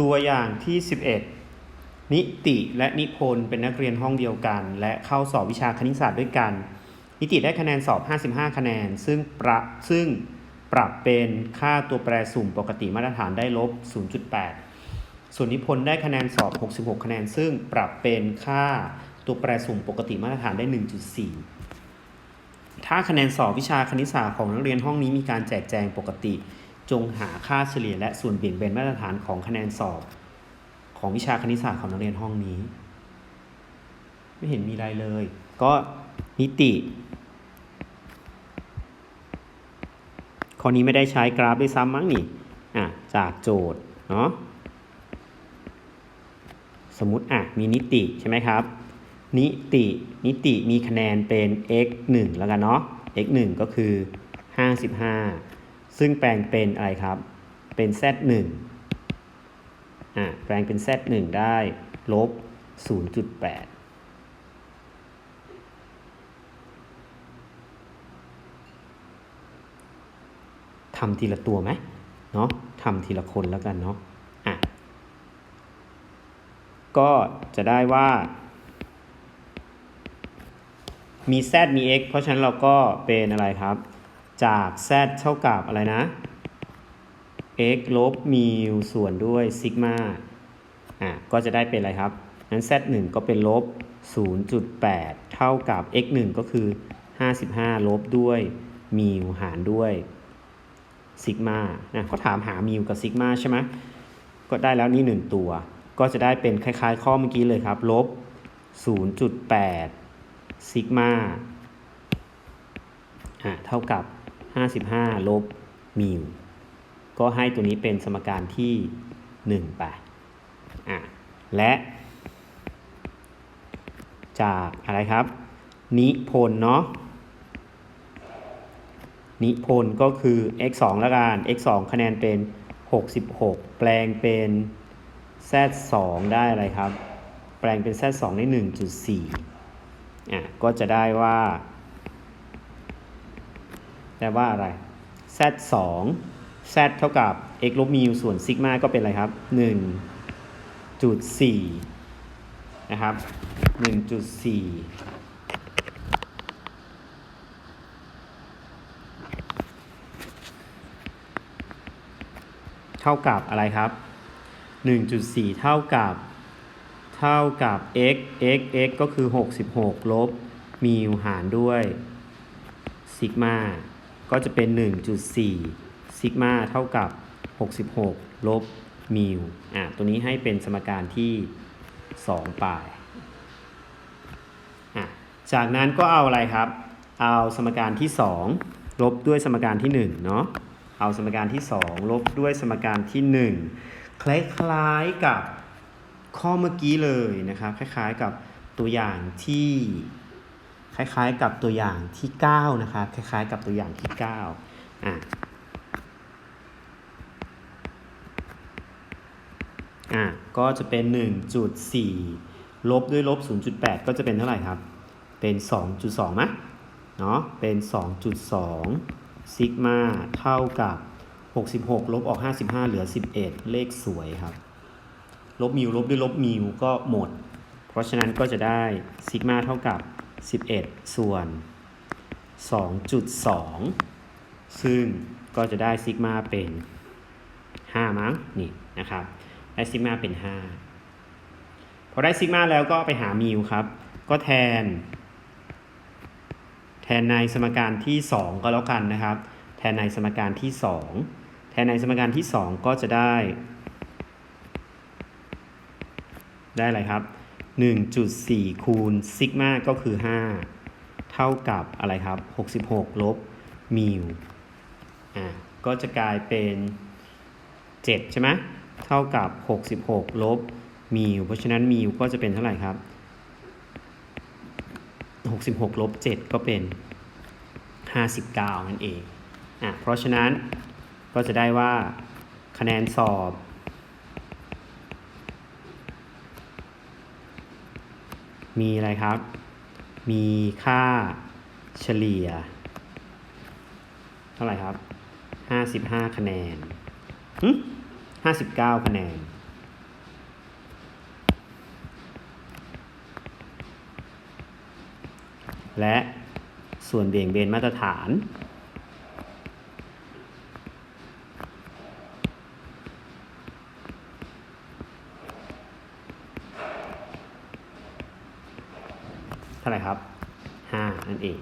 ตัวอย่างที่ 11 นิติและนิพนธ์เป็นนักเรียนห้องเดียวกัน และเข้าสอบวิชาคณิตศาสตร์ด้วยกัน นิติได้คะแนนสอบ 55 คะแนน ซึ่งประซึ่งปรับเป็นค่าตัวแปรสุ่มปกติมาตรฐานได้ลบ 0.8 ส่วนนิพนธ์ได้คะแนนสอบ 66 คะแนน ซึ่งปรับเป็นค่าตัวแปรสุ่มปกติมาตรฐานได้ 1.4 ถ้าคะแนนสอบวิชาคณิตศาสตร์ของนักเรียนห้องนี้มีการแจกแจงปกติ จงหาค่าเฉลี่ยและส่วนเบี่ยงเบนมาตรฐานของคะแนนสอบ ของวิชาคณิตศาสตร์ของนักเรียนห้องนี้ ไม่เห็นมีอะไรเลย ก็นิติข้อนี้ไม่ได้ใช้กราฟด้วยซ้ำมั้งนี่อะจากโจทย์เนาะสมมติอะมีนิติใช่ไหมครับ นิตินิติมีคะแนนเป็น x 1แล้วกันเนาะ x 1ก็คือ 55 ซึ่งแปลงเป็นอะไรครับ เป็น z 1 อะแปลงเป็น z 1 ได้ลบ 0.8ทำทีละตัวไหมเนาะทำทีละคนแล้วกันเนาะอะก็จะได้ว่า มี z มี x เพราะฉะนั้นเราก็เป็นอะไรครับ จาก z เท่ากับอะไรนะ x ลบมิวส่วนด้วยซิกมาอะก็จะได้เป็นอะไรครับนั้น z 1ก็เป็นลบ 0.8 เท่ากับ x 1ก็คือ 55 ลบด้วยมิวหารด้วยซิกมานะก็ถามหามิวกับซิกมาใช่ไหมก็ได้แล้วนี่ 1 ตัว ก็จะได้เป็นคล้ายๆ ข้อเมื่อกี้เลยครับ ลบ 0.8 ซิกมาอะเท่ากับ 55 ลบมิวก็ให้ตัวนี้เป็นสมการที่ 1 ไปอะและจากอะไรครับ นิพนธ์เนาะนิพนธ์ก็คือ x 2ละกัน x 2คะแนนเป็น 66 แปลงเป็น z 2ได้อะไรครับ แปลงเป็น z 2ได้ 1.4อะก็จะได้ว่า ได้ว่าอะไร z 2 z เท่ากับ x ลบมิวส่วนซิกมาก็เป็นอะไรครับ 1.4 นะครับ 1.4 เท่ากับอะไรครับ 1.4 เท่ากับ เท่ากับ x x x ก็คือ 66 ลบมิวหารด้วยซิกมา ก็จะเป็น 1.4 ซิกมาเท่ากับ 66 ลบมิวอะตัวนี้ให้เป็นสมการที่ 2 ปลายอะจากนั้นก็เอาอะไรครับ เอาสมการที่ 2 ลบด้วยสมการที่ 1 เนาะเอาสมการที่ 2 ลบด้วยสมการที่ 1 คล้ายๆกับข้อเมื่อกี้เลยนะครับ คล้ายๆกับตัวอย่างที่ คล้ายๆกับตัวอย่างที่9นะครับคล้ายๆกับตัวอย่างที่9อะอะก็จะเป็น 1.4 ลบด้วยลบ 0.8 ก็จะเป็นเท่าไหร่ครับ เป็น 2.2มะเนาะเป็น 2.2 ซิกมาเท่ากับ 66 ลบออก 55 เหลือ 11 เลขสวยครับ ลบมิวลบด้วยลบมิวก็หมด เพราะฉะนั้นก็จะได้ซิกมาเท่ากับ 11 ส่วน 2.2 ซึ่งก็จะได้ซิกมาเป็น 5 มั้งนี่นะครับ ได้ซิกมาเป็น 5 พอได้ซิกมาแล้วก็ไปหามิวครับ ก็แทน แทนในสมการที่ 2 ก็แล้วกันนะครับ แทนในสมการที่ 2 แทนในสมการที่ 2 ก็จะได้ ได้อะไรครับ 1.4 คูณซิกมาก็คือ 5 เท่ากับอะไรครับ 66 ลบมิวอะก็จะกลายเป็น 7 ใช่ไหมเท่ากับ 66 ลบมิวเพราะฉะนั้นมิวก็จะเป็นเท่าไหร่ครับ 66 ลบ 7 ก็เป็น 59 นั่นเองอะเพราะฉะนั้นก็จะได้ว่าคะแนนสอบ มีอะไรครับ มีค่าเฉลี่ย เท่าไหร่ครับห้าสิบห้าคะแนนห้าสิบเก้าคะแนนและส่วนเบี่ยงเบนมาตรฐาน ท่าไหร่ครับ5นั่นเอง